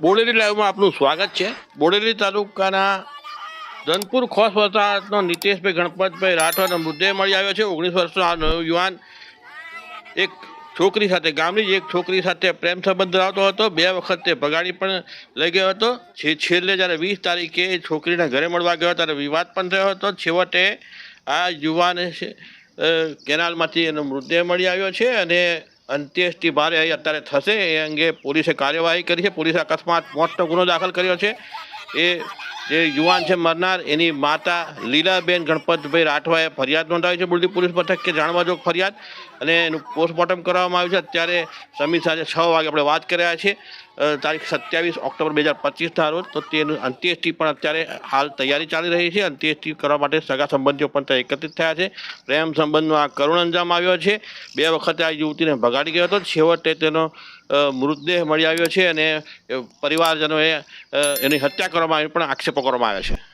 બોડેલી લાઈવમાં આપનું સ્વાગત છે. બોડેલી તાલુકાના ધનપુર ખોસ વસાહતનો નીતેશભાઈ ગણપતભાઈ રાઠોડનો મૃતદેહ મળી આવ્યો છે. ઓગણીસ વર્ષનો આ યુવાન એક છોકરી સાથે, ગામની જ એક છોકરી સાથે પ્રેમ સંબંધ ધરાવતો હતો. બે વખત તે ભગાડી પણ લઈ ગયો હતો. છેલ્લે જ્યારે વીસ તારીખે છોકરીના ઘરે મળવા ગયો ત્યારે વિવાદ પણ થયો હતો. છેવટે આ યુવાને કેનાલમાંથી એનો મૃતદેહ મળી આવ્યો છે અને અંત્યેષ્ટિ ભારે અત્યારે થશે. એ અંગે પોલીસે કાર્યવાહી કરી છે. પોલીસે અકસ્માત મોટનો ગુનો દાખલ કર્યો છે. એ જે યુવાન છે મરનાર, એની માતા લીલાબેન ગણપતભાઈ રાઠવાએ ફરિયાદ નોંધાવી છે બુલદી પોલીસ મથક જાણવા જોગ ફરિયાદ અને એનું પોસ્ટમોર્ટમ કરવામાં આવ્યું છે. અત્યારે સમી સાંજે છ વાગે આપણે વાત કરી રહ્યા છીએ. તારીખ સત્યાવીસ ઓક્ટોબર બે હજાર પચીસના રોજ. તો તેનું અંત્યેષ્ટિ પણ અત્યારે હાલ તૈયારી ચાલી રહી છે. અંત્યેષ્ટિ કરવા માટે સગા સંબંધીઓ પણ ત્યાં એકત્રિત થયા છે. પ્રેમ સંબંધનો આ કરુણ અંજામ આવ્યો છે. બે વખતે આ યુવતીને ભગાડી ગયો હતો. છેવટે તેનો મૃતદેહ મળી આવ્યો છે અને પરિવારજનોએ એની હત્યા કરવામાં આવી પણ આક્ષેપો કરવામાં આવ્યા છે.